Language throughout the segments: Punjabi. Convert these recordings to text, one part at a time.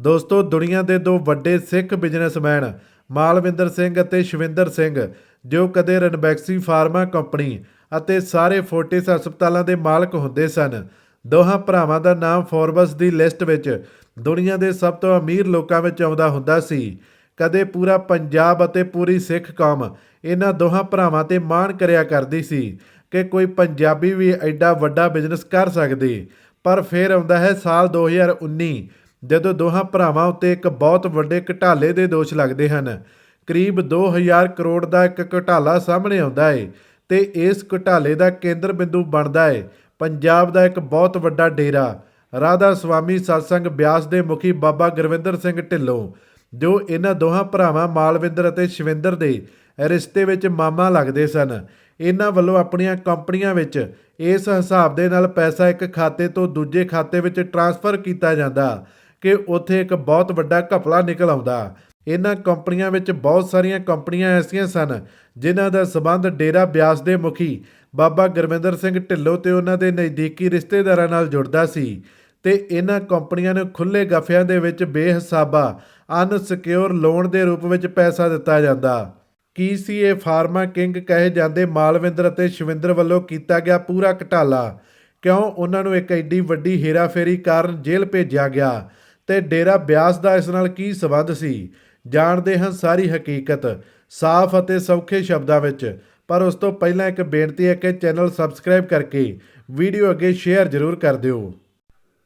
ਦੋਸਤੋ, ਦੁਨੀਆ ਦੇ ਦੋ ਵੱਡੇ ਸਿੱਖ ਬਿਜ਼ਨਸਮੈਨ ਮਾਲਵਿੰਦਰ ਸਿੰਘ ਅਤੇ ਸ਼ਵਿੰਦਰ ਸਿੰਘ, ਜੋ ਕਦੇ ਰਨਬੈਕਸੀ ਫਾਰਮਾ ਕੰਪਨੀ ਅਤੇ ਸਾਰੇ ਫੋਰਟਿਸ ਹਸਪਤਾਲਾਂ ਦੇ ਮਾਲਕ ਹੁੰਦੇ ਸਨ। ਦੋਹਾਂ ਭਰਾਵਾਂ ਦਾ ਨਾਮ ਫੋਰਬਸ ਦੀ ਲਿਸਟ ਵਿੱਚ ਦੁਨੀਆ ਦੇ ਸਭ ਤੋਂ ਅਮੀਰ ਲੋਕਾਂ ਵਿੱਚ ਆਉਂਦਾ ਹੁੰਦਾ ਸੀ। ਕਦੇ ਪੂਰਾ ਪੰਜਾਬ ਅਤੇ ਪੂਰੀ ਸਿੱਖ ਕੌਮ ਇਹਨਾਂ ਦੋਹਾਂ ਭਰਾਵਾਂ ਤੇ ਮਾਣ ਕਰਿਆ ਕਰਦੀ ਸੀ ਕਿ ਕੋਈ ਪੰਜਾਬੀ ਵੀ ਐਡਾ ਵੱਡਾ ਬਿਜ਼ਨਸ ਕਰ ਸਕਦੀ। ਪਰ ਫਿਰ ਆਉਂਦਾ ਹੈ ਸਾਲ 2019 ਜਦੋਂ ਦੋਹਾਂ ਭਰਾਵਾਂ ਉੱਤੇ ਇੱਕ ਬਹੁਤ ਵੱਡੇ ਘਟਾਲੇ ਦੇ ਦੋਸ਼ ਲੱਗਦੇ ਹਨ, ਕਰੀਬ 2000 ਕਰੋੜ ਦਾ ਇੱਕ ਘਟਾਲਾ ਸਾਹਮਣੇ ਆਉਂਦਾ ਹੈ ਤੇ ਇਸ ਘਟਾਲੇ ਦਾ ਕੇਂਦਰ ਬਿੰਦੂ ਬਣਦਾ ਹੈ ਪੰਜਾਬ ਦਾ ਇੱਕ ਬਹੁਤ ਵੱਡਾ ਡੇਰਾ, ਰਾਧਾ ਸੁਆਮੀ ਸਤਸੰਗ ਬਿਆਸ ਦੇ ਮੁਖੀ ਬਾਬਾ ਗੁਰਵਿੰਦਰ ਸਿੰਘ ਢਿੱਲੋਂ, ਜੋ ਇਹਨਾਂ ਦੋਹਾਂ ਭਰਾਵਾਂ ਮਾਲਵਿੰਦਰ ਅਤੇ ਸ਼ਵਿੰਦਰ ਦੇ ਰਿਸ਼ਤੇ ਵਿੱਚ ਮਾਮਾ ਲੱਗਦੇ ਸਨ। ਇਹਨਾਂ ਵੱਲੋਂ ਆਪਣੀਆਂ ਕੰਪਨੀਆਂ ਵਿੱਚ ਇਸ ਹਿਸਾਬ ਦੇ ਨਾਲ ਪੈਸਾ ਇੱਕ ਖਾਤੇ ਤੋਂ ਦੂਜੇ ਖਾਤੇ ਵਿੱਚ ਟਰਾਂਸਫਰ ਕੀਤਾ ਜਾਂਦਾ। ਕਿ ਉੱਥੇ ਇੱਕ ਬਹੁਤ ਵੱਡਾ ਘਪਲਾ ਨਿਕਲ ਆਉਂਦਾ। ਇਹਨਾਂ ਕੰਪਨੀਆਂ ਵਿੱਚ ਬਹੁਤ ਸਾਰੀਆਂ ਕੰਪਨੀਆਂ ਐਸੀਆਂ ਸਨ, ਜਿਨ੍ਹਾਂ ਦਾ ਸਬੰਧ ਡੇਰਾ ਬਿਆਸ ਦੇ ਮੁਖੀ ਬਾਬਾ ਗੁਰਵਿੰਦਰ ਸਿੰਘ ਢਿੱਲੋਂ ਤੇ ਉਹਨਾਂ ਦੇ ਨਜ਼ਦੀਕੀ ਰਿਸ਼ਤੇਦਾਰਾਂ ਨਾਲ ਜੁੜਦਾ ਸੀ ਤੇ ਇਹਨਾਂ ਕੰਪਨੀਆਂ ਨੂੰ ਖੁੱਲੇ ਗਫਿਆਂ ਦੇ ਵਿੱਚ ਬੇਹਿਸਾਬਾ ਅਨਸਿਕਿਉਰ ਲੋਨ ਦੇ ਰੂਪ ਵਿੱਚ ਪੈਸਾ ਦਿੱਤਾ ਜਾਂਦਾ। ਕੀ ਸੀ ਇਹ ਫਾਰਮਾ ਕਿੰਗ ਕਹੇ ਜਾਂਦੇ ਮਾਲਵਿੰਦਰ ਅਤੇ ਸ਼ਵਿੰਦਰ ਵੱਲੋਂ ਕੀਤਾ ਗਿਆ ਪੂਰਾ ਘਟਾਲਾ? ਕਿਉਂ ਉਹਨਾਂ ਨੂੰ ਇੱਕ ਐਡੀ ਵੱਡੀ ਹੇਰਾਫੇਰੀ ਕਾਰਨ ਜੇਲ੍ਹ ਭੇਜਿਆ ਗਿਆ? ਤੇ ਡੇਰਾ ਬਿਆਸ ਦਾ ਇਸ ਨਾਲ ਕੀ ਸਬੰਧ ਸੀ? ਜਾਣਦੇ ਹਾਂ ਸਾਰੀ ਹਕੀਕਤ, ਸਾਫ਼ ਅਤੇ ਸੌਖੇ ਸ਼ਬਦਾਂ ਵਿੱਚ। ਪਰ ਉਸ ਤੋਂ ਪਹਿਲਾਂ ਇੱਕ ਬੇਨਤੀ ਹੈ ਕਿ ਚੈਨਲ ਸਬਸਕ੍ਰਾਈਬ ਕਰਕੇ ਵੀਡੀਓ ਅੱਗੇ ਸ਼ੇਅਰ ਜ਼ਰੂਰ ਕਰ ਦਿਓ।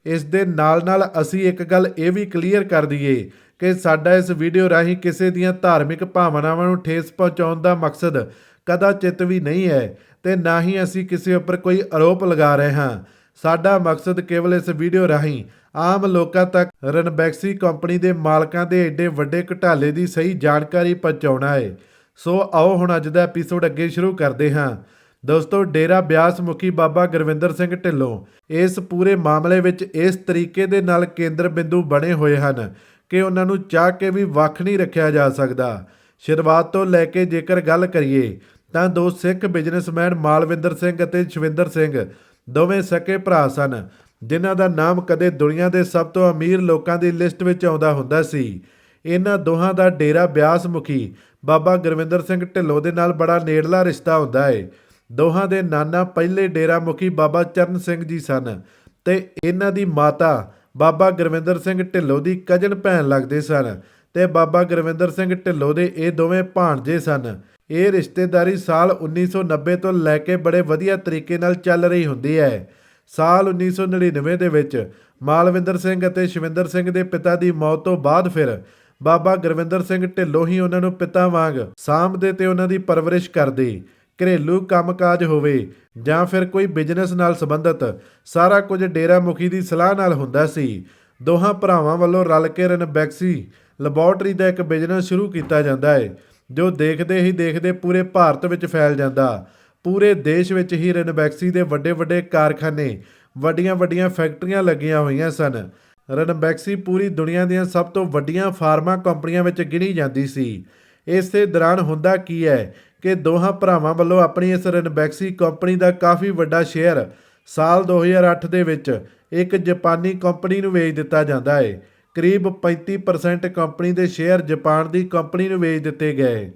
ਇਸ ਦੇ ਨਾਲ-ਨਾਲ ਅਸੀਂ ਇੱਕ ਗੱਲ ਇਹ ਵੀ ਕਲੀਅਰ ਕਰ ਦਈਏ ਕਿ ਸਾਡਾ ਇਸ ਵੀਡੀਓ ਰਾਹੀਂ ਕਿਸੇ ਦੀਆਂ ਧਾਰਮਿਕ ਭਾਵਨਾਵਾਂ ਨੂੰ ਠੇਸ ਪਹੁੰਚਾਉਣ ਦਾ ਮਕਸਦ ਕਦਾਚਿਤ ਵੀ ਨਹੀਂ ਹੈ ਤੇ ਨਾ ਹੀ ਅਸੀਂ ਕਿਸੇ ਉੱਪਰ ਕੋਈ ਆਰੋਪ ਲਗਾ ਰਹੇ ਹਾਂ। ਸਾਡਾ ਮਕਸਦ ਕੇਵਲ ਇਸ ਵੀਡੀਓ ਰਾਹੀਂ ਆਮ ਲੋਕਾਂ ਤੱਕ ਰਨਬੈਕਸੀ ਕੰਪਨੀ ਦੇ ਮਾਲਕਾਂ ਦੇ ਐਡੇ ਵੱਡੇ ਘੁਟਾਲੇ ਦੀ ਸਹੀ ਜਾਣਕਾਰੀ ਪਹੁੰਚਾਉਣਾ ਹੈ ਸੋ ਆਓ ਹੁਣ ਅੱਜ ਦਾ ਐਪੀਸੋਡ ਅੱਗੇ ਸ਼ੁਰੂ ਕਰਦੇ ਹਾਂ। ਦੋਸਤੋ, ਡੇਰਾ ਬਿਆਸ ਮੁਖੀ ਬਾਬਾ ਗੁਰਵਿੰਦਰ ਸਿੰਘ ਢਿੱਲੋਂ ਇਸ ਪੂਰੇ ਮਾਮਲੇ ਵਿੱਚ ਇਸ ਤਰੀਕੇ ਦੇ ਨਾਲ ਕੇਂਦਰ ਬਿੰਦੂ ਬਣੇ ਹੋਏ ਹਨ ਕਿ ਉਹਨਾਂ ਨੂੰ ਚਾਹ ਕੇ ਵੀ ਵੱਖ ਨਹੀਂ ਰੱਖਿਆ ਜਾ ਸਕਦਾ। ਸ਼ੁਰੂਆਤ ਤੋਂ ਲੈ ਕੇ ਜੇਕਰ ਗੱਲ ਕਰੀਏ, ਤਾਂ ਦੋ ਸਿੱਖ ਬਿਜ਼ਨਸਮੈਨ ਮਾਲਵਿੰਦਰ ਸਿੰਘ ਅਤੇ ਸ਼ਵਿੰਦਰ ਸਿੰਘ ਦੋਵੇਂ ਸਕੇ ਭਰਾ ਸਨ। ਜਿਨ੍ਹਾਂ ਦਾ ਨਾਮ ਕਦੇ ਦੁਨੀਆ ਦੇ ਸਭ ਤੋਂ ਅਮੀਰ ਲੋਕਾਂ ਦੀ ਲਿਸਟ ਵਿੱਚ ਆਉਂਦਾ ਹੁੰਦਾ ਸੀ। ਇਹਨਾਂ ਦੋਹਾਂ ਦਾ ਡੇਰਾ ਬਿਆਸ ਮੁਖੀ ਬਾਬਾ ਗੁਰਵਿੰਦਰ ਸਿੰਘ ਢਿੱਲੋਂ ਦੇ ਨਾਲ ਬੜਾ ਨੇੜਲਾ ਰਿਸ਼ਤਾ ਹੁੰਦਾ ਹੈ ਦੋਹਾਂ ਦੇ ਨਾਨਾ ਪਹਿਲੇ ਡੇਰਾ ਮੁਖੀ ਬਾਬਾ ਚਰਨ ਸਿੰਘ ਜੀ ਸਨ ਤੇ ਇਹਨਾਂ ਦੀ ਮਾਤਾ ਬਾਬਾ ਗੁਰਵਿੰਦਰ ਸਿੰਘ ਢਿੱਲੋਂ ਦੀ ਕਜਨ ਭੈਣ ਲੱਗਦੇ ਸਨ ਤੇ ਬਾਬਾ ਗੁਰਵਿੰਦਰ ਸਿੰਘ ਢਿੱਲੋਂ ਦੇ ਇਹ ਦੋਵੇਂ ਭਾਣਜੇ ਸਨ। ਇਹ ਰਿਸ਼ਤੇਦਾਰੀ ਸਾਲ 1990 ਤੋਂ ਲੈ ਕੇ ਬੜੇ ਵਧੀਆ ਤਰੀਕੇ ਨਾਲ ਚੱਲ ਰਹੀ ਹੁੰਦੀ ਹੈ। ਸਾਲ 1999 ਦੇ ਵਿੱਚ ਮਾਲਵਿੰਦਰ ਸਿੰਘ ਅਤੇ ਸ਼ਵਿੰਦਰ ਸਿੰਘ ਦੇ ਪਿਤਾ ਦੀ ਮੌਤ ਤੋਂ ਬਾਅਦ ਫਿਰ ਬਾਬਾ ਗੁਰਵਿੰਦਰ ਸਿੰਘ ਢਿੱਲੋਂ ਹੀ ਉਹਨਾਂ ਨੂੰ ਪਿਤਾ ਵਾਂਗ ਸਾਂਭਦੇ ਤੇ ਉਹਨਾਂ ਦੀ ਪਰਵਰਿਸ਼ ਕਰਦੇ। ਘਰੇਲੂ ਕੰਮਕਾਜ ਹੋਵੇ ਜਾਂ ਫਿਰ ਕੋਈ ਬਿਜ਼ਨਸ ਨਾਲ ਸੰਬੰਧਿਤ, ਸਾਰਾ ਕੁਝ ਡੇਰਾ ਮੁਖੀ ਦੀ ਸਲਾਹ ਨਾਲ ਹੁੰਦਾ ਸੀ। ਦੋਹਾਂ ਭਰਾਵਾਂ ਵੱਲੋਂ ਰਲ ਕੇ ਰਨਬੈਕਸੀ ਲੈਬੋਰਟਰੀ ਦਾ ਇੱਕ ਬਿਜ਼ਨਸ ਸ਼ੁਰੂ ਕੀਤਾ ਜਾਂਦਾ ਹੈ, ਜੋ ਦੇਖਦੇ ਹੀ ਦੇਖਦੇ ਪੂਰੇ ਭਾਰਤ ਵਿੱਚ ਫੈਲ ਜਾਂਦਾ। ਪੂਰੇ ਦੇਸ਼ ਵਿੱਚ ਹੀ ਰਨਬੈਕਸੀ ਦੇ ਵੱਡੇ ਵੱਡੇ ਕਾਰਖਾਨੇ, ਵੱਡੀਆਂ ਵੱਡੀਆਂ ਫੈਕਟਰੀਆਂ ਲੱਗੀਆਂ ਹੋਈਆਂ ਸਨ। ਰਨਬੈਕਸੀ ਪੂਰੀ ਦੁਨੀਆ ਦੀਆਂ ਸਭ ਤੋਂ ਵੱਡੀਆਂ ਫਾਰਮਾ ਕੰਪਨੀਆਂ ਵਿੱਚ ਗਿਣੀ ਜਾਂਦੀ ਸੀ। ਇਸੇ ਦੌਰਾਨ ਹੁੰਦਾ ਕੀ ਹੈ ਕਿ ਦੋਹਾਂ ਭਰਾਵਾਂ ਵੱਲੋਂ ਆਪਣੀ ਇਸ ਰਨਬੈਕਸੀ ਕੰਪਨੀ ਦਾ ਕਾਫੀ ਵੱਡਾ ਸ਼ੇਅਰ ਸਾਲ 2008 ਦੇ ਵਿੱਚ ਇੱਕ ਜਾਪਾਨੀ ਕੰਪਨੀ ਨੂੰ ਵੇਚ ਦਿੱਤਾ ਜਾਂਦਾ ਹੈ ਕਰੀਬ 35% ਕੰਪਨੀ ਦੇ ਸ਼ੇਅਰ ਜਾਪਾਨ ਦੀ ਕੰਪਨੀ ਨੂੰ ਵੇਚ ਦਿੱਤੇ ਗਏ।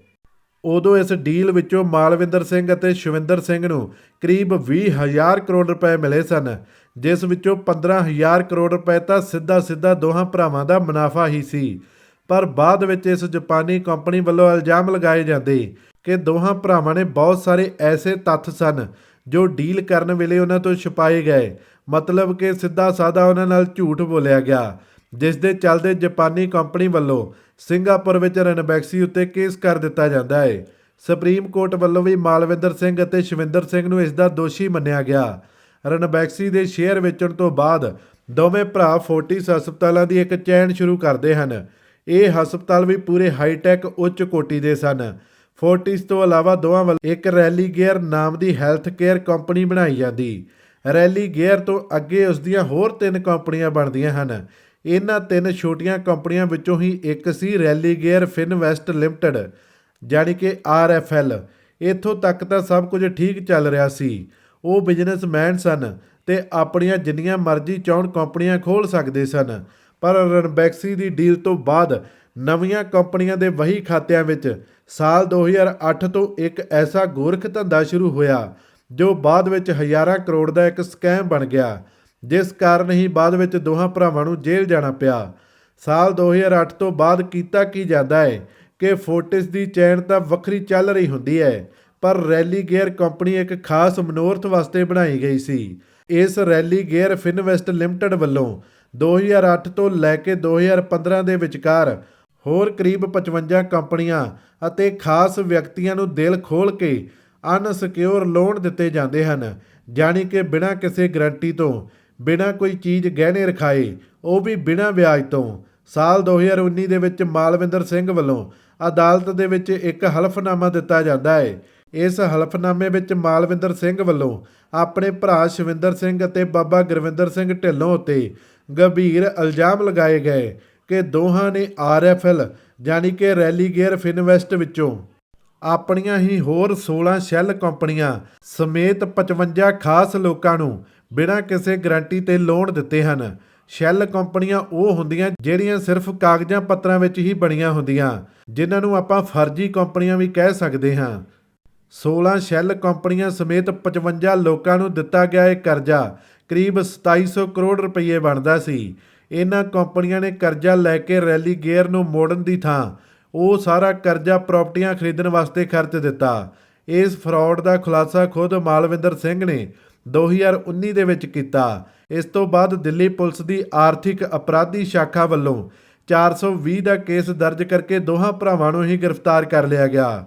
ਉਦੋਂ ਇਸ ਡੀਲ ਵਿੱਚੋਂ ਮਾਲਵਿੰਦਰ ਸਿੰਘ ਅਤੇ ਸ਼ਵਿੰਦਰ ਸਿੰਘ ਨੂੰ ਕਰੀਬ 20000 ਕਰੋੜ ਰੁਪਏ ਮਿਲੇ ਸਨ, ਜਿਸ ਵਿੱਚੋਂ 15000 ਕਰੋੜ ਰੁਪਏ ਤਾਂ ਸਿੱਧਾ ਸਿੱਧਾ ਦੋਹਾਂ ਭਰਾਵਾਂ ਦਾ ਮੁਨਾਫਾ ਹੀ ਸੀ। ਪਰ ਬਾਅਦ ਵਿੱਚ ਇਸ ਜਾਪਾਨੀ ਕੰਪਨੀ ਵੱਲੋਂ ਇਲਜ਼ਾਮ ਲਗਾਏ ਜਾਂਦੇ ਕਿ ਦੋਹਾਂ ਭਰਾਵਾਂ ਨੇ ਬਹੁਤ ਸਾਰੇ ਐਸੇ ਤੱਥ ਸਨ ਜੋ ਡੀਲ ਕਰਨ ਵੇਲੇ ਉਹਨਾਂ ਤੋਂ ਛੁਪਾਏ ਗਏ, ਮਤਲਬ ਕਿ ਸਿੱਧਾ ਸਾਦਾ ਉਹਨਾਂ ਨਾਲ ਝੂਠ ਬੋਲਿਆ ਗਿਆ। ਜਿਸ ਦੇ ਚੱਲਦੇ ਜਾਪਾਨੀ ਕੰਪਨੀ ਵੱਲੋਂ ਸਿੰਗਾਪੁਰ ਵਿੱਚ ਰਨਬੈਕਸੀ ਉੱਤੇ ਕੇਸ ਕਰ ਦਿੱਤਾ ਜਾਂਦਾ ਹੈ। ਸੁਪਰੀਮ ਕੋਰਟ ਵੱਲੋਂ ਵੀ ਮਾਲਵਿੰਦਰ ਸਿੰਘ ਅਤੇ ਸ਼ਵਿੰਦਰ ਸਿੰਘ ਨੂੰ ਇਸ ਦਾ ਦੋਸ਼ੀ ਮੰਨਿਆ ਗਿਆ। ਰਨਬੈਕਸੀ ਦੇ ਸ਼ੇਅਰ ਵੇਚਣ ਤੋਂ ਬਾਅਦ ਦੋਵੇਂ ਭਰਾ ਫੋਰਟਿਸ ਹਸਪਤਾਲਾਂ ਦੀ ਇੱਕ ਚੈਨ ਸ਼ੁਰੂ ਕਰਦੇ ਹਨ। ਇਹ ਹਸਪਤਾਲ ਵੀ ਪੂਰੇ ਹਾਈਟੈਕ, ਉੱਚ ਕੋਟੀ ਦੇ ਸਨ। ਫੋਰਟਿਸ ਤੋਂ ਇਲਾਵਾ ਦੋਵਾਂ ਵੱਲ ਇੱਕ ਰੈਲੀ ਗੇਅਰ ਨਾਮ ਦੀ ਹੈਲਥ ਕੇਅਰ ਕੰਪਨੀ ਬਣਾਈ ਜਾਂਦੀ। ਰੈਲੀ ਗੇਅਰ ਤੋਂ ਅੱਗੇ ਉਸ ਦੀਆਂ ਹੋਰ ਤਿੰਨ ਕੰਪਨੀਆਂ ਬਣਦੀਆਂ ਹਨ। ਇਹਨਾਂ ਤਿੰਨ ਛੋਟੀਆਂ ਕੰਪਨੀਆਂ ਵਿੱਚੋਂ ਹੀ ਇੱਕ ਸੀ ਰੈਲੀਗੇਅਰ ਫਿਨਵੈਸਟ ਲਿਮਟਿਡ, ਜਾਣੀ ਕਿ ਆਰਐਫਐਲ ਇੱਥੋਂ ਤੱਕ ਤਾਂ ਸਭ ਕੁਝ ਠੀਕ ਚੱਲ ਰਿਹਾ ਸੀ। ਉਹ ਬਿਜ਼ਨਸਮੈਨ ਸਨ ਤੇ ਆਪਣੀਆਂ ਜਿੰਨੀਆਂ ਮਰਜ਼ੀ ਚਾਹਣ ਕੰਪਨੀਆਂ ਖੋਲ ਸਕਦੇ ਸਨ, ਪਰ ਰਣਬੈਕਸੀ ਦੀ ਡੀਲ ਤੋਂ ਬਾਅਦ ਨਵੀਆਂ ਕੰਪਨੀਆਂ ਦੇ ਵਹੀ ਖਾਤਿਆਂ ਵਿੱਚ ਸਾਲ 2008 ਤੋਂ ਇੱਕ ਐਸਾ ਗੋਰਖ ਧੰਦਾ ਸ਼ੁਰੂ ਹੋਇਆ, ਜੋ ਬਾਅਦ ਵਿੱਚ ਹਜ਼ਾਰਾਂ ਕਰੋੜ ਦਾ ਇੱਕ ਸਕੈਮ ਬਣ ਗਿਆ। ਜਿਸ ਕਾਰਨ ਹੀ ਬਾਅਦ ਵਿੱਚ ਦੋਹਾਂ ਭਰਾਵਾਂ ਨੂੰ ਜੇਲ੍ਹ ਜਾਣਾ ਪਿਆ। ਸਾਲ 2008 ਤੋਂ ਬਾਅਦ ਕੀਤਾ ਕੀ ਜਾਂਦਾ ਹੈ ਕਿ ਫੋਰਟਿਸ ਦੀ ਚੈਨ ਤਾਂ ਵੱਖਰੀ ਚੱਲ ਰਹੀ ਹੁੰਦੀ ਹੈ, ਪਰ ਰੈਲੀ ਗੇਅਰ ਕੰਪਨੀ ਇੱਕ ਖਾਸ ਮਨੋਰਥ ਵਾਸਤੇ ਬਣਾਈ ਗਈ ਸੀ। ਇਸ ਰੈਲੀ ਗੇਅਰ ਫਿਨਵੈਸਟ ਲਿਮਟਿਡ ਵੱਲੋਂ 2008 ਤੋਂ ਲੈ ਕੇ 2015 ਦੇ ਵਿਚਕਾਰ ਹੋਰ ਕਰੀਬ 55 ਕੰਪਨੀਆਂ ਅਤੇ ਖਾਸ ਵਿਅਕਤੀਆਂ ਨੂੰ ਦਿਲ ਖੋਲ ਕੇ ਅਨਸਿਕਿਉਰ ਲੋਨ ਦਿੱਤੇ ਜਾਂਦੇ ਹਨ, ਜਾਣੀ ਕਿ ਬਿਨਾਂ ਕਿਸੇ ਗਰੰਟੀ ਤੋਂ। ਬਿਨਾਂ ਕੋਈ ਚੀਜ਼ ਗਹਿਣੇ ਰਖਾਏ, ਉਹ ਵੀ ਬਿਨਾਂ ਵਿਆਜ ਤੋਂ। ਸਾਲ 2019 ਦੇ ਵਿੱਚ ਮਾਲਵਿੰਦਰ ਸਿੰਘ ਵੱਲੋਂ ਅਦਾਲਤ ਦੇ ਵਿੱਚ ਇੱਕ ਹਲਫਨਾਮਾ ਦਿੱਤਾ ਜਾਂਦਾ ਹੈ। ਇਸ ਹਲਫਨਾਮੇ ਵਿੱਚ ਮਾਲਵਿੰਦਰ ਸਿੰਘ ਵੱਲੋਂ ਆਪਣੇ ਭਰਾ ਸ਼ਵਿੰਦਰ ਸਿੰਘ ਅਤੇ ਬਾਬਾ ਗੁਰਵਿੰਦਰ ਸਿੰਘ ਢਿੱਲੋਂ ਉੱਤੇ ਗੰਭੀਰ ਇਲਜ਼ਾਮ ਲਗਾਏ ਗਏ ਕਿ ਦੋਹਾਂ ਨੇ ਆਰਐਫਐਲ ਜਾਣੀ ਕਿ ਰੈਲੀ ਗੇਅਰ ਫਿਨਵੈਸਟ ਵਿੱਚੋਂ ਆਪਣੀਆਂ ਹੀ ਹੋਰ 16 ਸ਼ੈੱਲ ਕੰਪਨੀਆਂ ਸਮੇਤ 55 ਖਾਸ ਲੋਕਾਂ ਨੂੰ ਬਿਨਾਂ ਕਿਸੇ ਗਾਰੰਟੀ ਤੇ ਲੋਨ ਦਿੱਤੇ ਹਨ। ਸ਼ੈੱਲ ਕੰਪਨੀਆਂ ਉਹ ਹੁੰਦੀਆਂ ਜਿਹੜੀਆਂ ਸਿਰਫ ਕਾਗਜ਼ਾਂ ਪੱਤਰਾਂ ਵਿੱਚ ਹੀ ਬਣੀਆਂ ਹੁੰਦੀਆਂ, ਜਿਨ੍ਹਾਂ ਨੂੰ ਆਪਾਂ ਫਰਜ਼ੀ ਕੰਪਨੀਆਂ ਵੀ ਕਹਿ ਸਕਦੇ ਹਾਂ। 16 ਸ਼ੈੱਲ ਕੰਪਨੀਆਂ ਸਮੇਤ 55 ਲੋਕਾਂ ਨੂੰ ਦਿੱਤਾ ਗਿਆ ਇਹ ਕਰਜ਼ਾ ਕਰੀਬ 2700 ਕਰੋੜ ਰੁਪਏ ਬਣਦਾ ਸੀ। ਇਹਨਾਂ ਕੰਪਨੀਆਂ ਨੇ ਕਰਜ਼ਾ ਲੈ ਕੇ ਰੈਲੀ ਗੇਅਰ ਨੂੰ ਮੋੜਨ ਦੀ ਥਾਂ, ਉਹ ਸਾਰਾ ਕਰਜ਼ਾ ਪ੍ਰਾਪਰਟੀਆਂ ਖਰੀਦਣ ਵਾਸਤੇ ਖਰਚ ਦਿੱਤਾ। ਇਸ ਫਰਾਡ ਦਾ ਖੁਲਾਸਾ ਖੁਦ ਮਾਲਵਿੰਦਰ ਸਿੰਘ ਨੇ 2019 ਦੇ ਵਿੱਚ ਕੀਤਾ। ਇਸ ਤੋਂ ਬਾਅਦ ਦਿੱਲੀ ਪੁਲਿਸ ਦੀ ਆਰਥਿਕ ਅਪਰਾਧੀ ਸ਼ਾਖਾ ਵੱਲੋਂ 420 ਦਾ ਕੇਸ ਦਰਜ ਕਰਕੇ ਦੋਹਾਂ ਭਰਾਵਾਂ ਨੂੰ ਹੀ ਗ੍ਰਿਫਤਾਰ ਕਰ ਲਿਆ ਗਿਆ।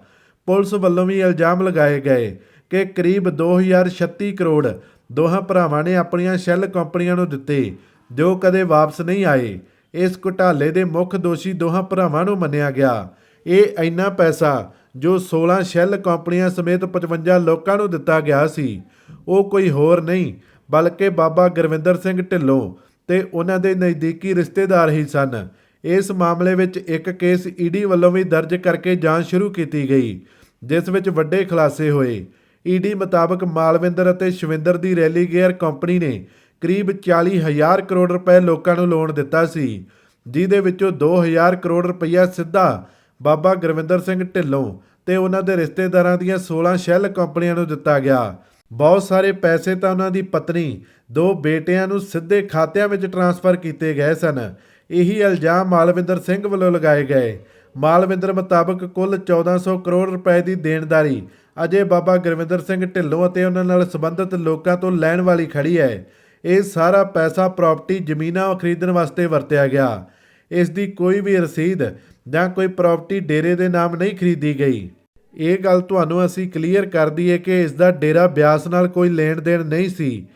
ਪੁਲਿਸ ਵੱਲੋਂ ਵੀ ਇਲਜ਼ਾਮ ਲਗਾਏ ਗਏ ਕਿ ਕਰੀਬ 2036 ਕਰੋੜ ਦੋਹਾਂ ਭਰਾਵਾਂ ਨੇ ਆਪਣੀਆਂ ਸ਼ੈੱਲ ਕੰਪਨੀਆਂ ਨੂੰ ਦਿੱਤੇ, ਜੋ ਕਦੇ ਵਾਪਸ ਨਹੀਂ ਆਏ। ਇਸ ਘੁਟਾਲੇ ਦੇ ਮੁੱਖ ਦੋਸ਼ੀ ਦੋਹਾਂ ਭਰਾਵਾਂ ਨੂੰ ਮੰਨਿਆ ਗਿਆ। ਇਹ ਇੰਨਾ ਪੈਸਾ ਜੋ 16 ਸ਼ੈੱਲ ਕੰਪਨੀਆਂ ਸਮੇਤ 55 ਲੋਕਾਂ ਨੂੰ ਦਿੱਤਾ ਗਿਆ ਸੀ। ਉਹ ਕੋਈ ਹੋਰ ਨਹੀਂ, ਬਲਕਿ ਬਾਬਾ ਗੁਰਵਿੰਦਰ ਸਿੰਘ ਢਿੱਲੋਂ ਤੇ ਉਹਨਾਂ ਦੇ ਨਜ਼ਦੀਕੀ ਰਿਸ਼ਤੇਦਾਰ ਹੀ ਸਨ। ਇਸ ਮਾਮਲੇ ਵਿੱਚ ਇੱਕ ਕੇਸ ਈਡੀ ਵੱਲੋਂ ਵੀ ਦਰਜ ਕਰਕੇ ਜਾਂਚ ਸ਼ੁਰੂ ਕੀਤੀ ਗਈ, ਜਿਸ ਵਿੱਚ ਵੱਡੇ ਖੁਲਾਸੇ ਹੋਏ। ਈਡੀ ਮੁਤਾਬਕ ਮਾਲਵਿੰਦਰ ਅਤੇ ਸ਼ਵਿੰਦਰ ਦੀ ਰੈਲੀ ਗੇਅਰ ਕੰਪਨੀ ਨੇ ਕਰੀਬ 40000 ਕਰੋੜ ਰੁਪਏ ਲੋਕਾਂ ਨੂੰ ਲੋਨ ਦਿੱਤਾ ਸੀ, ਜਿਹਦੇ ਵਿੱਚੋਂ 2000 ਕਰੋੜ ਰੁਪਈਆ ਸਿੱਧਾ ਬਾਬਾ ਗੁਰਵਿੰਦਰ ਸਿੰਘ ਢਿੱਲੋਂ ਤੇ ਉਹਨਾਂ ਦੇ ਰਿਸ਼ਤੇਦਾਰਾਂ ਦੀਆਂ 16 ਸ਼ੈੱਲ ਕੰਪਨੀਆਂ ਨੂੰ ਦਿੱਤਾ ਗਿਆ। ਬਹੁਤ ਸਾਰੇ ਪੈਸੇ ਤਾਂ ਉਹਨਾਂ ਦੀ ਪਤਨੀ, ਦੋ ਬੇਟਿਆਂ ਨੂੰ ਸਿੱਧੇ ਖਾਤਿਆਂ ਵਿੱਚ ਟਰਾਂਸਫਰ ਕੀਤੇ ਗਏ ਸਨ। ਇਹੀ ਇਲਜ਼ਾਮ ਮਾਲਵਿੰਦਰ ਸਿੰਘ ਵੱਲੋਂ ਲਗਾਏ ਗਏ। ਮਾਲਵਿੰਦਰ ਮੁਤਾਬਕ ਕੁੱਲ 1400 ਕਰੋੜ ਰੁਪਏ ਦੀ ਦੇਣਦਾਰੀ ਅਜੇ ਬਾਬਾ ਗੁਰਵਿੰਦਰ ਸਿੰਘ ਢਿੱਲੋਂ ਅਤੇ ਉਹਨਾਂ ਨਾਲ ਸੰਬੰਧਿਤ ਲੋਕਾਂ ਤੋਂ ਲੈਣ ਵਾਲੀ ਖੜੀ ਹੈ। ਇਹ ਸਾਰਾ ਪੈਸਾ ਪ੍ਰਾਪਰਟੀ ਜ਼ਮੀਨਾਂ ਖਰੀਦਣ ਵਾਸਤੇ ਵਰਤਿਆ ਗਿਆ। ਇਸ ਦੀ ਕੋਈ ਵੀ ਰਸੀਦ ਜਾਂ ਕੋਈ ਪ੍ਰਾਪਰਟੀ ਡੇਰੇ ਦੇ ਨਾਮ ਨਹੀਂ ਖਰੀਦੀ ਗਈ। ਇਹ ਗੱਲ ਤੁਹਾਨੂੰ ਅਸੀਂ ਕਲੀਅਰ ਕਰ ਦਈਏ ਕਿ ਇਸ ਦਾ ਡੇਰਾ ਬਿਆਸ ਨਾਲ ਕੋਈ ਲੈਣ ਦੇਣ ਨਹੀਂ ਸੀ।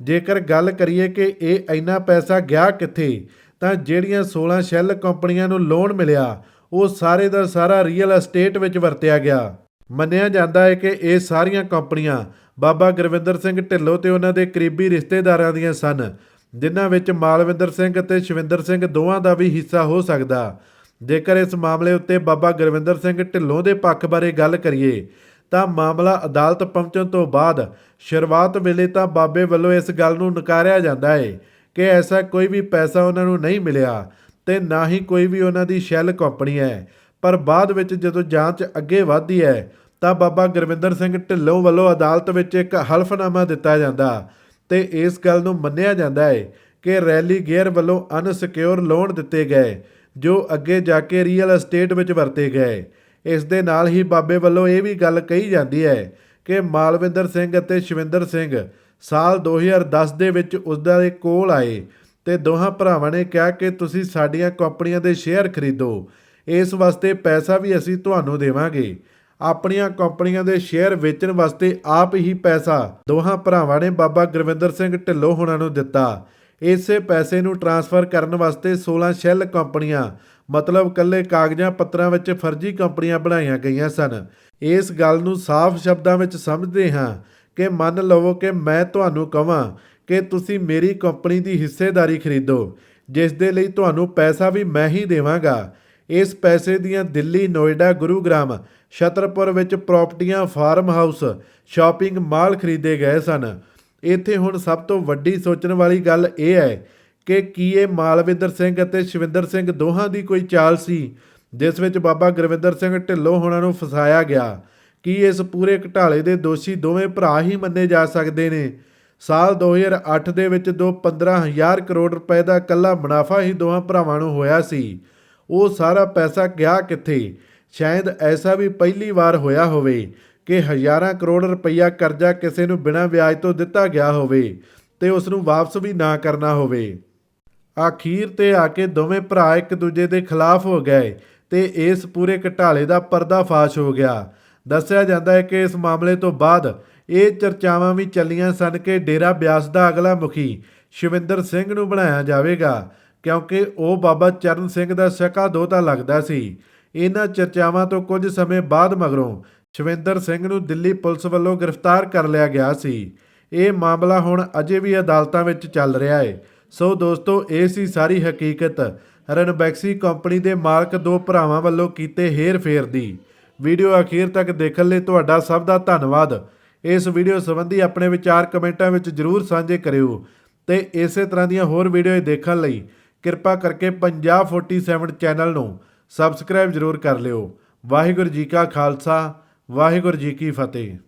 ਜੇਕਰ ਗੱਲ ਕਰੀਏ ਕਿ ਇਹ ਇੰਨਾ ਪੈਸਾ ਗਿਆ ਕਿੱਥੇ, ਤਾਂ ਜਿਹੜੀਆਂ 16 ਸ਼ੈੱਲ ਕੰਪਨੀਆਂ ਨੂੰ ਲੋਨ ਮਿਲਿਆ, ਉਹ ਸਾਰੇ ਦਾ ਸਾਰਾ ਰੀਅਲ ਅਸਟੇਟ ਵਿੱਚ ਵਰਤਿਆ ਗਿਆ। ਮੰਨਿਆ ਜਾਂਦਾ ਹੈ ਕਿ ਇਹ ਸਾਰੀਆਂ ਕੰਪਨੀਆਂ ਬਾਬਾ ਗੁਰਵਿੰਦਰ ਸਿੰਘ ਢਿੱਲੋਂ ਤੇ ਉਹਨਾਂ ਦੇ ਕਰੀਬੀ ਰਿਸ਼ਤੇਦਾਰਾਂ ਦੀਆਂ ਸਨ, ਜਿਨ੍ਹਾਂ ਵਿੱਚ ਮਾਲਵਿੰਦਰ ਸਿੰਘ ਅਤੇ ਸ਼ਵਿੰਦਰ ਸਿੰਘ ਦੋਵਾਂ ਦਾ ਵੀ ਹਿੱਸਾ ਹੋ ਸਕਦਾ। ਜੇਕਰ ਇਸ ਮਾਮਲੇ ਉੱਤੇ ਬਾਬਾ ਗੁਰਵਿੰਦਰ ਸਿੰਘ ਢਿੱਲੋਂ ਦੇ ਪੱਖ ਬਾਰੇ ਗੱਲ ਕਰੀਏ, ਤਾਂ ਮਾਮਲਾ ਅਦਾਲਤ ਪਹੁੰਚਣ ਤੋਂ ਬਾਅਦ ਸ਼ੁਰੂਆਤ ਵੇਲੇ ਤਾਂ ਬਾਬੇ ਵੱਲੋਂ ਇਸ ਗੱਲ ਨੂੰ ਨਕਾਰਿਆ ਜਾਂਦਾ ਹੈ ਕਿ ਐਸਾ ਕੋਈ ਵੀ ਪੈਸਾ ਉਹਨਾਂ ਨੂੰ ਨਹੀਂ ਮਿਲਿਆ ਤੇ ਨਾ ਹੀ ਕੋਈ ਵੀ ਉਹਨਾਂ ਦੀ ਸ਼ੈਲ ਕੰਪਨੀ ਹੈ। ਪਰ ਬਾਅਦ ਵਿੱਚ ਜਦੋਂ ਜਾਂਚ ਅੱਗੇ ਵਧਦੀ ਹੈ, ਤਾਂ ਬਾਬਾ ਗੁਰਵਿੰਦਰ ਸਿੰਘ ਢਿੱਲੋਂ ਵੱਲੋਂ ਅਦਾਲਤ ਵਿੱਚ ਇੱਕ ਹਲਫਨਾਮਾ ਦਿੱਤਾ ਜਾਂਦਾ ਤੇ ਇਸ ਗੱਲ ਨੂੰ ਮੰਨਿਆ ਜਾਂਦਾ ਹੈ ਕਿ ਰੈਲੀ ਗੇਅਰ ਵੱਲੋਂ ਅਨਸਿਕਿਉਰ ਲੋਨ ਦਿੱਤੇ ਗਏ ਜੋ ਅੱਗੇ ਜਾ ਕੇ ਰੀਅਲ ਅਸਟੇਟ ਵਿੱਚ ਵਰਤੇ ਗਏ। ਇਸ ਦੇ ਨਾਲ ਹੀ ਬਾਬੇ ਵੱਲੋਂ ਇਹ ਵੀ ਗੱਲ ਕਹੀ ਜਾਂਦੀ ਹੈ ਕਿ ਮਾਲਵਿੰਦਰ ਸਿੰਘ ਅਤੇ ਸ਼ਵਿੰਦਰ ਸਿੰਘ ਸਾਲ 2010 ਦੇ ਵਿੱਚ ਉਸਦਾ ਦੇ ਕੋਲ ਆਏ ਤੇ ਦੋਹਾਂ ਭਰਾਵਾਂ ਨੇ ਕਿਹਾ ਕਿ ਤੁਸੀਂ ਸਾਡੀਆਂ ਕੰਪਨੀਆਂ ਦੇ ਸ਼ੇਅਰ ਖਰੀਦੋ। ਇਸ ਵਾਸਤੇ ਪੈਸਾ ਵੀ ਅਸੀਂ ਤੁਹਾਨੂੰ ਦੇਵਾਂਗੇ। ਆਪਣੀਆਂ ਕੰਪਨੀਆਂ ਦੇ ਸ਼ੇਅਰ ਵੇਚਣ ਵਾਸਤੇ ਆਪ ਹੀ ਪੈਸਾ ਦੋਹਾਂ ਭਰਾਵਾਂ ਨੇ ਬਾਬਾ ਗੁਰਵਿੰਦਰ ਸਿੰਘ ਢਿੱਲੋਂ ਹੋਣਾ ਨੂੰ ਦਿੱਤਾ। ਇਸੇ ਪੈਸੇ ਨੂੰ ਟ੍ਰਾਂਸਫਰ ਕਰਨ ਵਾਸਤੇ 16 ਸ਼ੈੱਲ ਕੰਪਨੀਆਂ, ਮਤਲਬ ਕੱਲੇ ਕਾਗਜ਼ਾਂ ਪੱਤਰਾਂ ਵਿੱਚ ਫਰਜ਼ੀ ਕੰਪਨੀਆਂ ਬਣਾਈਆਂ ਗਈਆਂ ਸਨ। ਇਸ ਗੱਲ ਨੂੰ ਸਾਫ਼ ਸ਼ਬਦਾਂ ਵਿੱਚ ਸਮਝਦੇ ਹਾਂ ਕਿ ਮੰਨ ਲਵੋ ਕਿ ਮੈਂ ਤੁਹਾਨੂੰ ਕਹਾਂ ਕਿ ਤੁਸੀਂ ਮੇਰੀ ਕੰਪਨੀ ਦੀ ਹਿੱਸੇਦਾਰੀ ਖਰੀਦੋ, ਜਿਸ ਦੇ ਲਈ ਤੁਹਾਨੂੰ ਪੈਸਾ ਵੀ ਮੈਂ ਹੀ ਦੇਵਾਂਗਾ। ਇਸ ਪੈਸੇ ਦੀਆਂ ਦਿੱਲੀ, ਨੋਇਡਾ, ਗੁਰੂਗ੍ਰਾਮ, ਛਤਰਪੁਰ ਵਿੱਚ ਪ੍ਰਾਪਰਟੀਆਂ, ਫਾਰਮ ਹਾਊਸ, ਸ਼ਾਪਿੰਗ ਮਾਲ ਖਰੀਦੇ ਗਏ ਸਨ। ਇੱਥੇ ਹੁਣ ਸਭ ਤੋਂ ਵੱਡੀ ਸੋਚਣ ਵਾਲੀ ਗੱਲ ਇਹ ਹੈ ਕਿ ਕੀ ਇਹ ਮਾਲਵਿੰਦਰ ਸਿੰਘ ਅਤੇ ਸ਼ਿਵਿੰਦਰ ਸਿੰਘ ਦੋਹਾਂ ਦੀ ਕੋਈ ਚਾਲ ਸੀ, ਜਿਸ ਵਿੱਚ ਬਾਬਾ ਗੁਰਵਿੰਦਰ ਸਿੰਘ ਢਿੱਲੋਂ ਹੋਣਾ ਨੂੰ ਫਸਾਇਆ ਗਿਆ। ਕੀ ਇਸ ਪੂਰੇ ਘਟਾਲੇ ਦੇ ਦੋਸ਼ੀ ਦੋਵੇਂ ਭਰਾ ਹੀ ਮੰਨੇ ਜਾ ਸਕਦੇ ਨੇ? ਸਾਲ 2008 ਦੇ ਵਿੱਚ ਦੋ 15000 ਕਰੋੜ ਰੁਪਏ ਦਾ ਇਕੱਲਾ ਮੁਨਾਫਾ ਹੀ ਦੋਹਾਂ ਭਰਾਵਾਂ ਨੂੰ ਹੋਇਆ ਸੀ। ਉਹ ਸਾਰਾ ਪੈਸਾ ਗਿਆ ਕਿੱਥੇ? ਸ਼ਾਇਦ ਐਸਾ ਵੀ ਪਹਿਲੀ ਵਾਰ ਹੋਇਆ ਹੋਵੇ। ਕਿ ਹਜ਼ਾਰਾਂ ਕਰੋੜ ਰੁਪਈਆ ਕਰਜ਼ਾ ਕਿਸੇ ਨੂੰ ਬਿਨਾਂ ਵਿਆਜ ਤੋਂ ਦਿੱਤਾ ਗਿਆ ਹੋਵੇ ਤੇ ਉਸ ਨੂੰ ਵਾਪਸ ਵੀ ਨਾ ਕਰਨਾ ਹੋਵੇ। ਆਖੀਰ ਤੇ ਆ ਕੇ ਦੋਵੇਂ ਭਰਾ ਇੱਕ ਦੂਜੇ ਦੇ ਖਿਲਾਫ ਹੋ ਗਏ ਤੇ ਇਸ ਪੂਰੇ ਘਟਾਲੇ ਦਾ ਪਰਦਾਫਾਸ਼ ਹੋ ਗਿਆ। ਦੱਸਿਆ ਜਾਂਦਾ ਹੈ ਕਿ ਇਸ ਮਾਮਲੇ ਤੋਂ ਬਾਅਦ ਇਹ ਚਰਚਾਵਾਂ ਵੀ ਚੱਲੀਆਂ ਸਨ ਕਿ ਡੇਰਾ ਬਿਆਸ ਦਾ ਅਗਲਾ ਮੁਖੀ ਸ਼ਿਵਿੰਦਰ ਸਿੰਘ ਨੂੰ ਬਣਾਇਆ ਜਾਵੇਗਾ, ਕਿਉਂਕਿ ਉਹ ਬਾਬਾ ਚਰਨ ਸਿੰਘ ਦਾ ਸਕਾ ਦੋਤਾ ਲੱਗਦਾ ਸੀ। ਇਹਨਾਂ ਚਰਚਾਵਾਂ ਤੋਂ ਕੁਝ ਸਮੇਂ ਬਾਅਦ ਮਗਰੋਂ ਸ਼ਿਵਿੰਦਰ ਸਿੰਘ ਨੂੰ ਦਿੱਲੀ ਪੁਲਿਸ ਵੱਲੋਂ ਗ੍ਰਿਫਤਾਰ ਕਰ ਲਿਆ ਗਿਆ ਸੀ। ਇਹ ਮਾਮਲਾ ਹੁਣ ਅਜੇ ਵੀ ਅਦਾਲਤਾਂ ਵਿੱਚ ਚੱਲ ਰਿਹਾ ਹੈ ਸੋ ਦੋਸਤੋ, ਇਹ ਸੀ ਸਾਰੀ ਹਕੀਕਤ। ਰਣਬੈਕਸੀ ਕੰਪਨੀ ਦੇ ਮਾਲਕ ਦੋ ਭਰਾਵਾਂ ਵੱਲੋਂ ਕੀਤੇ ਹੇਰ-ਫੇਰ ਦੀ। ਵੀਡੀਓ ਅਖੀਰ ਤੱਕ ਦੇਖਣ ਲਈ ਤੁਹਾਡਾ ਸਭ ਦਾ ਧੰਨਵਾਦ। ਇਸ ਵੀਡੀਓ ਸੰਬੰਧੀ ਆਪਣੇ ਵਿਚਾਰ ਕਮੈਂਟਾਂ ਵਿੱਚ ਜਰੂਰ ਸਾਂਝੇ ਕਰਿਓ ਤੇ ਇਸੇ ਤਰ੍ਹਾਂ ਦੀਆਂ ਹੋਰ ਵੀਡੀਓ ਦੇਖਣ ਲਈ ਕਿਰਪਾ ਕਰਕੇ ਪੰਜਾਬ 47 ਚੈਨਲ ਨੂੰ ਸਬਸਕ੍ਰਾਈਬ ਜਰੂਰ ਕਰ ਲਿਓ। ਵਾਹਿਗੁਰੂ ਜੀ ਕਾ ਖਾਲਸਾ ਵਾਹਿਗੁਰੂ ਜੀ ਕੀ ਫਤਿਹ।